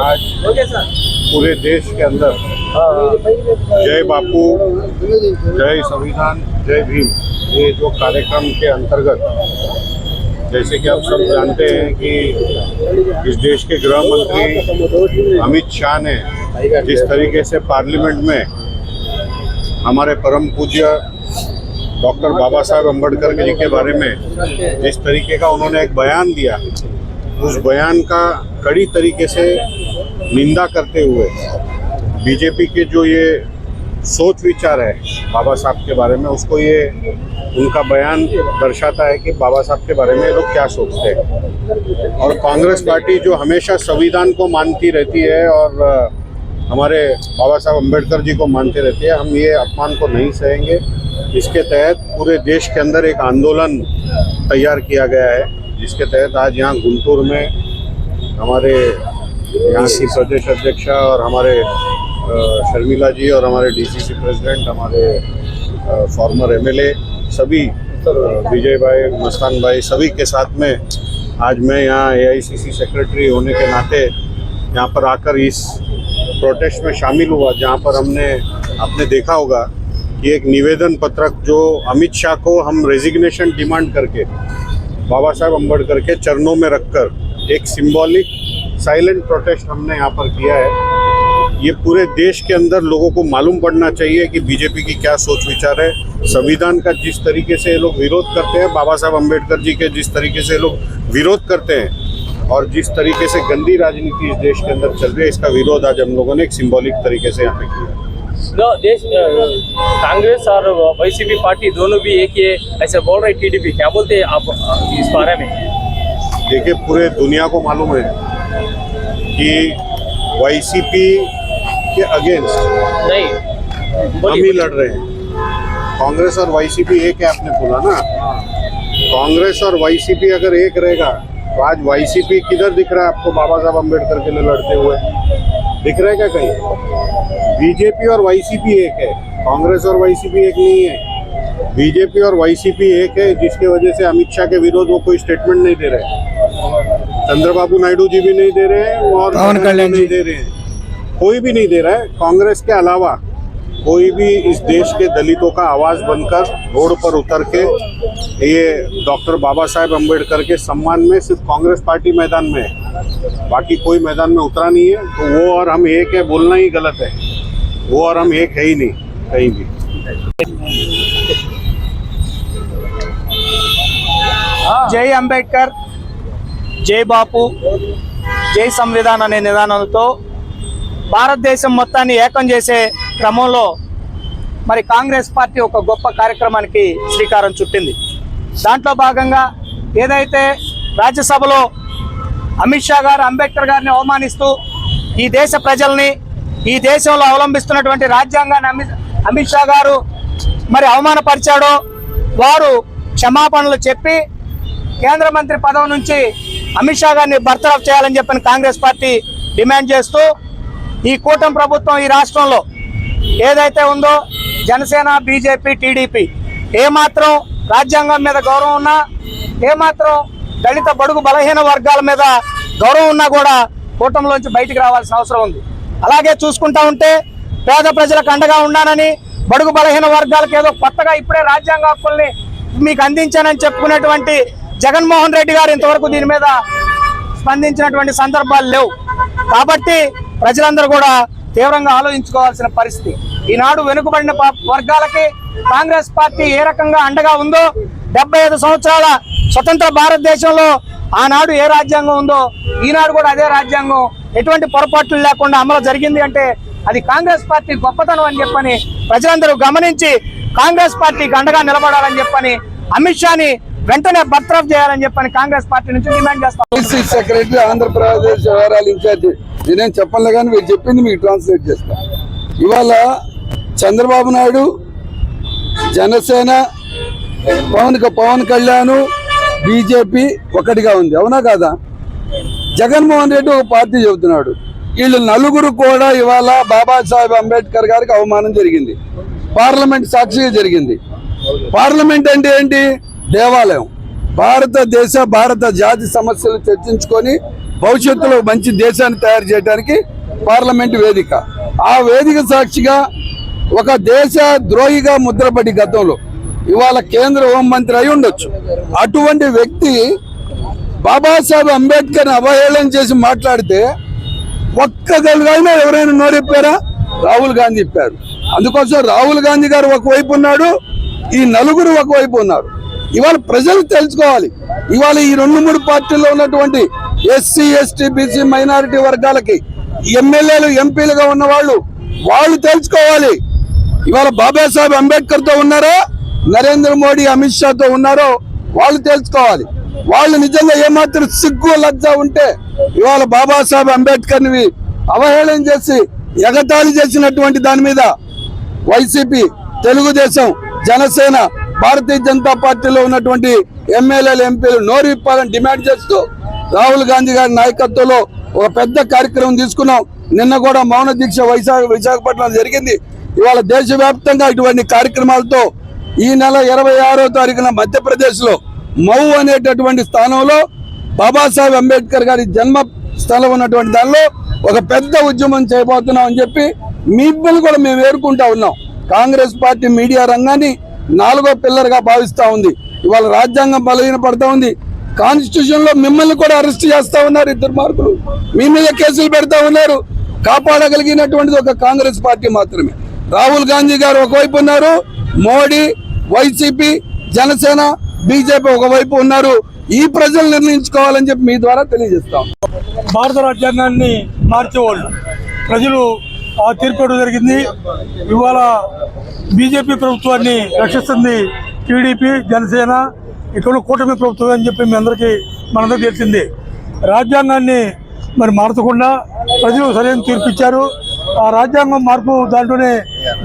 आज पूरे देश के अंदर। जय बापू, जय संविधान, जय भीम। ये जो कार्यक्रम के अंतर्गत, जैसे कि आप सब जानते हैं कि इस देश के गृह मंत्री अमित शाह ने जिस तरीके से पार्लियामेंट में हमारे परम पूज्य डॉक्टर बाबा साहेब अंबेडकर जी के बारे में जिस तरीके का उन्होंने एक बयान दिया, उस बयान का कड़ी तरीके से निंदा करते हुए बीजेपी के जो ये सोच विचार है बाबा साहब के बारे में, उसको ये उनका बयान दर्शाता है कि बाबा साहब के बारे में लोग क्या सोचते हैं। और कांग्रेस पार्टी जो हमेशा संविधान को मानती रहती है और हमारे बाबा साहब अंबेडकर जी को मानते रहती है, हम ये अपमान को नहीं सहेंगे। इसके तहत पूरे देश के अंदर एक आंदोलन तैयार किया गया है। जिसके तहत आज यहाँ गुंटूर में हमारे यहाँ की प्रदेश अध्यक्षा और हमारे शर्मिला जी और हमारे डीसीसी प्रेसिडेंट हमारे फॉर्मर एमएलए सभी विजय भाई, मस्तान भाई, सभी के साथ में आज मैं यहाँ एआईसीसी सेक्रेटरी होने के नाते यहाँ पर आकर इस प्रोटेस्ट में शामिल हुआ, जहाँ पर हमने आपने देखा होगा कि एक निवेदन पत्रक जो अमित शाह को हम रेजिग्नेशन डिमांड करके, बाबा साहब अंबेडकर के चरणों में रखकर एक सिंबॉलिक साइलेंट प्रोटेस्ट हमने यहाँ पर किया है। ये पूरे देश के अंदर लोगों को मालूम पड़ना चाहिए कि बीजेपी की क्या सोच विचार है। संविधान का जिस तरीके से लोग विरोध करते हैं, बाबा साहब अंबेडकर जी के जिस तरीके से लोग विरोध करते हैं और जिस तरीके से गंदी राजनीति इस देश के अंदर चल रही है, इसका विरोध आज हम लोगों ने एक सिंबॉलिक तरीके से यहाँ पे किया नो, देश अ, कांग्रेस और वाईसीपी पार्टी दोनों भी एक ही है ऐसे बोल रहे टीडीपी। क्या बोलते हैं आप इस बारे में? देखिए पूरे दुनिया को मालूम है कि वाईसीपी के अगेंस्ट नहीं हम ही लड़ रहे हैं। कांग्रेस और वाईसीपी एक है आपने बोला ना। कांग्रेस और वाईसीपी अगर एक रहेगा तो आज वाईसीपी किधर दिख रहा है आपको बाबा साहब अंबेडकर के लिए लड़ते हुए? दिख रहा है क्या कहीं? बीजेपी और वाईसीपी एक है कांग्रेस और वाईसीपी एक नहीं है। बीजेपी और वाईसीपी एक है जिसके वजह से अमित शाह के विरोध वो कोई स्टेटमेंट नहीं दे रहे। चंद्रबाबू नायडू जी भी नहीं दे रहे हैं और नहीं दे रहे हैं। कोई भी नहीं दे रहा है। कांग्रेस के अलावा कोई भी इस देश के दलितों का आवाज़ बनकर रोड पर उतर के ये डॉक्टर बाबा साहेब अंबेडकर के सम्मान में सिर्फ़ कांग्रेस पार्टी मैदान में है। बाकी कोई मैदान में उतरा नहीं है। तो वो और हम एक है बोलना ही गलत है। वो और हम एक है ही नहीं कहीं भी జై అంబేద్కర్ జై బాపు జై సంవిధాన్ అనే నిదానంతో భారతదేశం మొత్తాన్ని ఏకం చేసే క్రమంలో మరి కాంగ్రెస్ పార్టీ ఒక గొప్ప కార్యక్రమానికి శ్రీకారం చుట్టింది దాంట్లో భాగంగా ఏదైతే రాజ్యసభలో అమిత్ షా గారు అంబేద్కర్ గారిని అవమానిస్తూ ఈ దేశ ప్రజల్ని ఈ దేశంలో అవలంబిస్తున్నటువంటి రాజ్యాంగాన్ని అమిత్ అమిత్ షా గారు మరి అవమానపరిచాడో వారు క్షమాపణలు చెప్పి కేంద్ర మంత్రి పదవి నుంచి అమిత్ షా గారిని బర్తరఫ్ చేయాలని చెప్పిన కాంగ్రెస్ పార్టీ డిమాండ్ చేస్తూ ఈ కూటమి ప్రభుత్వం ఈ రాష్ట్రంలో ఏదైతే ఉందో జనసేన బీజేపీ టీడీపీ ఏమాత్రం రాజ్యాంగం మీద గౌరవం ఉన్నా ఏమాత్రం దళిత బడుగు బలహీన వర్గాల మీద గౌరవం ఉన్నా కూడా కూటమిలోంచి బయటికి రావాల్సిన అవసరం ఉంది. అలాగే చూసుకుంటా ఉంటే పేద ప్రజలకు అండగా ఉన్నానని బడుగు బలహీన వర్గాలకు ఏదో కొత్తగా ఇప్పుడే రాజ్యాంగ హక్కుల్ని మీకు అందించానని చెప్పుకునేటువంటి జగన్మోహన్ రెడ్డి గారు ఇంతవరకు దీని మీద స్పందించినటువంటి సందర్భాలు లేవు. కాబట్టి ప్రజలందరూ కూడా తీవ్రంగా ఆలోచించుకోవాల్సిన పరిస్థితి. ఈనాడు వెనుకబడిన ప- వర్గాలకి కాంగ్రెస్ పార్టీ ఏ రకంగా అండగా ఉందో డెబ్బై ఐదు సంవత్సరాల స్వతంత్ర భారతదేశంలో ఆనాడు ఏ రాజ్యాంగం ఉందో ఈనాడు కూడా అదే రాజ్యాంగం ఎటువంటి పొరపాట్లు లేకుండా అమలు జరిగింది అంటే అది కాంగ్రెస్ పార్టీ గొప్పతనం అని చెప్పని ప్రజలందరూ గమనించి కాంగ్రెస్ పార్టీకి అండగా నిలబడాలని చెప్పని అమిత్ షాని వెంటనే బర్తరఫ్ చేయాలని చెప్పని కాంగ్రెస్ పార్టీ నుంచి డిమాండ్ చేస్తాం సెక్రటరీ ఆంధ్రప్రదేశ్ వ్యవహారాల ఇన్ఛార్జి నేనేం చెప్పలే కానీ మీరు చెప్పింది మీకు ట్రాన్స్లేట్ చేస్తా. ఇవాళ చంద్రబాబు నాయుడు జనసేన పవన్ పవన్ కళ్యాణ్ బీజేపీ ఒకటిగా ఉంది. అవునా కాదా? జగన్మోహన్ రెడ్డి ఒక పార్టీ చెబుతున్నాడు. వీళ్ళు నలుగురు కూడా ఇవాళ బాబాసాహెబ్ అంబేద్కర్ గారికి అవమానం జరిగింది. పార్లమెంట్ సాక్షిగా జరిగింది. పార్లమెంట్ అంటే ఏంటి? దేవాలయం. భారతదేశ భారత జాతి సమస్యలు చర్చించుకొని భవిష్యత్తులో మంచి దేశాన్ని తయారు చేయడానికి పార్లమెంట్ వేదిక. ఆ వేదిక సాక్షిగా ఒక దేశ ద్రోహిగా ముద్రపడి గతంలో ఇవాళ కేంద్ర హోంమంత్రి అయి ఉండొచ్చు. అటువంటి వ్యక్తి బాబాసాహెబ్ అంబేద్కర్ అవహేళన చేసి మాట్లాడితే ఒక్కగలుగైనా ఎవరైనా నోరెప్పారా రాహుల్ గాంధీ చెప్పారు అందుకోసం రాహుల్ గాంధీ గారు ఒకవైపు ఉన్నాడు ఈ నలుగురు ఒకవైపు ఉన్నారు. ఇవాళ ప్రజలు తెలుసుకోవాలి. ఇవాళ ఈ రెండు మూడు పార్టీల్లో ఉన్నటువంటి ఎస్సీ ఎస్టీ బీసీ మైనారిటీ వర్గాలకి ఎమ్మెల్యేలు ఎంపీలుగా ఉన్న వాళ్ళు వాళ్ళు తెలుసుకోవాలి. ఇవాళ బాబాసాహెబ్ అంబేద్కర్తో ఉన్నారో? నరేంద్ర మోడీ అమిత్ షాతో ఉన్నారో వాళ్ళు తెలుసుకోవాలి. వాళ్ళు నిజంగా ఏమాత్రం సిగ్గు లజ్జ ఉంటే ఇవాళ బాబాసాహెబ్ అంబేద్కర్ని అవహేళన చేసి ఎగతాళి చేసినటువంటి దాని మీద వైసీపీ తెలుగుదేశం జనసేన భారతీయ జనతా పార్టీలో ఉన్నటువంటి ఎమ్మెల్యేలు ఎంపీలు నోరు విప్పాలని డిమాండ్ చేస్తూ రాహుల్ గాంధీ గారి నాయకత్వంలో ఒక పెద్ద కార్యక్రమం తీసుకున్నాం. నిన్న కూడా మౌన దీక్ష వైశాఖ విశాఖపట్నం జరిగింది. ఇవాళ దేశవ్యాప్తంగా ఇటువంటి కార్యక్రమాలతో ఈ నెల ఇరవై ఆరో తారీఖున మధ్యప్రదేశ్లో మౌ అనేటటువంటి స్థానంలో బాబాసాహెబ్ అంబేద్కర్ గారి జన్మ స్థలం ఉన్నటువంటి దానిలో ఒక పెద్ద ఉద్యమం చేయబోతున్నాం అని చెప్పి మిమ్మల్ని కూడా మేము వేరుకుంటా ఉన్నాం. కాంగ్రెస్ పార్టీ మీడియా రంగాన్ని నాలుగో పిల్లర్గా భావిస్తూ ఉంది. ఇవాళ రాజ్యాంగం బలహీన పడతా ఉంది. కాన్స్టిట్యూషన్లో మిమ్మల్ని కూడా అరెస్ట్ చేస్తూ ఉన్నారు ఇద్దరు మార్కులు. మీ మీద కేసులు పెడతా ఉన్నారు. కాపాడగలిగినటువంటిది ఒక కాంగ్రెస్ పార్టీ మాత్రమే. రాహుల్ గాంధీ గారు ఒకవైపు ఉన్నారు. మోడీ వైసీపీ జనసేన బీజేపీ ఒకవైపు ఉన్నారు ఈ ప్రజలు నిర్ణయించుకోవాలని చెప్పి మీ ద్వారా తెలియజేస్తాం. భారత రాజ్యాంగాన్ని మార్చేవాళ్ళు. ప్రజలు ఆ తీర్పు జరిగింది. ఇవాళ బీజేపీ ప్రభుత్వాన్ని రక్షిస్తుంది టీడీపీ జనసేన ఇక్కడ కూటమి ప్రభుత్వం అని చెప్పి మీ అందరికీ మనందరికీ తెలిసింది. రాజ్యాంగాన్ని మరి మార్చకుండా ప్రజలు సరైన తీర్పిచ్చారు ఆ రాజ్యాంగం మార్పు దాంట్లోనే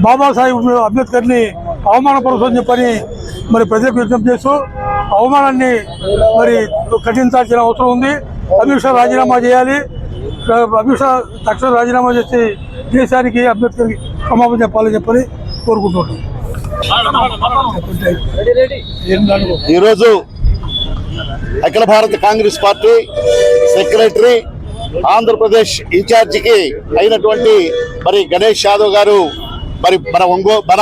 బాబాసాహెబ్ అంబేద్కర్ని అవమానపరుస్తుందని చెప్పని మరి ప్రజలకు విజ్ఞప్తి చేస్తూ అవమానాన్ని మరి కఠించాల్సిన అవసరం ఉంది. అమిత్ షా రాజీనామా చేయాలి. అమిత్ షా తక్షణ రాజీనామా చేసి దేశానికి అభ్యర్థులకి క్షమాపణ చెప్పాలని చెప్పని కోరుకుంటున్నాను ఈరోజు అఖిల భారత కాంగ్రెస్ పార్టీ సెక్రటరీ ఆంధ్రప్రదేశ్ ఇన్ఛార్జికి అయినటువంటి మరి గణేష్ యాదవ్ గారు మరి మన ఒంగో మన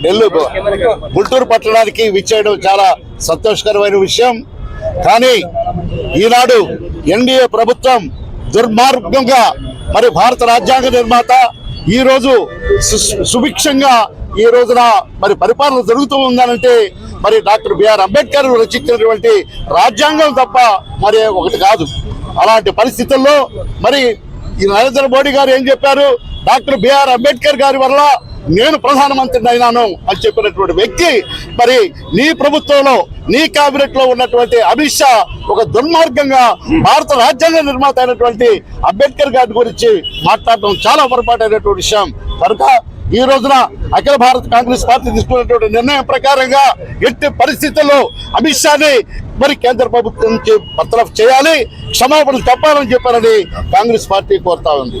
నెల్లూరు గుంటూరు పట్టణానికి విచ్చేయడం చాలా సంతోషకరమైన విషయం. కానీ ఈనాడు ఎన్డీఏ ప్రభుత్వం దుర్మార్గంగా మరి భారత రాజ్యాంగ నిర్మాత ఈ రోజు సు- సుభిక్షంగా ఈ రోజున మరి పరిపాలన జరుగుతూ ఉందనంటే మరి డాక్టర్ బిఆర్ అంబేద్కర్ రచించినటువంటి రాజ్యాంగం తప్ప మరి ఒకటి కాదు. అలాంటి పరిస్థితుల్లో మరి ఈ నరేంద్ర మోడీ గారు ఏం చెప్పారు? డాక్టర్ బిఆర్ అంబేద్కర్ గారి వల్ల నేను ప్రధానమంత్రిని అయినాను అని చెప్పినటువంటి వ్యక్తి మరి నీ ప్రభుత్వంలో నీ కేబినెట్లో ఉన్నటువంటి అమిత్ షా ఒక దుర్మార్గంగా భారత రాజ్యాంగ నిర్మాత అయినటువంటి అంబేద్కర్ గారి గురించి మాట్లాడడం చాలా పొరపాటు అయినటువంటి విషయం. కనుక ఈ రోజున అఖిల భారత కాంగ్రెస్ పార్టీ తీసుకున్నటువంటి నిర్ణయం ప్రకారంగా ఎట్టి పరిస్థితుల్లో అమిత్ షాని మరి కేంద్ర ప్రభుత్వం నుంచి బర్తరఫ్ చేయాలి క్షమాపణలు చెప్పాలని చెప్పారని కాంగ్రెస్ పార్టీ కోరుతా ఉంది.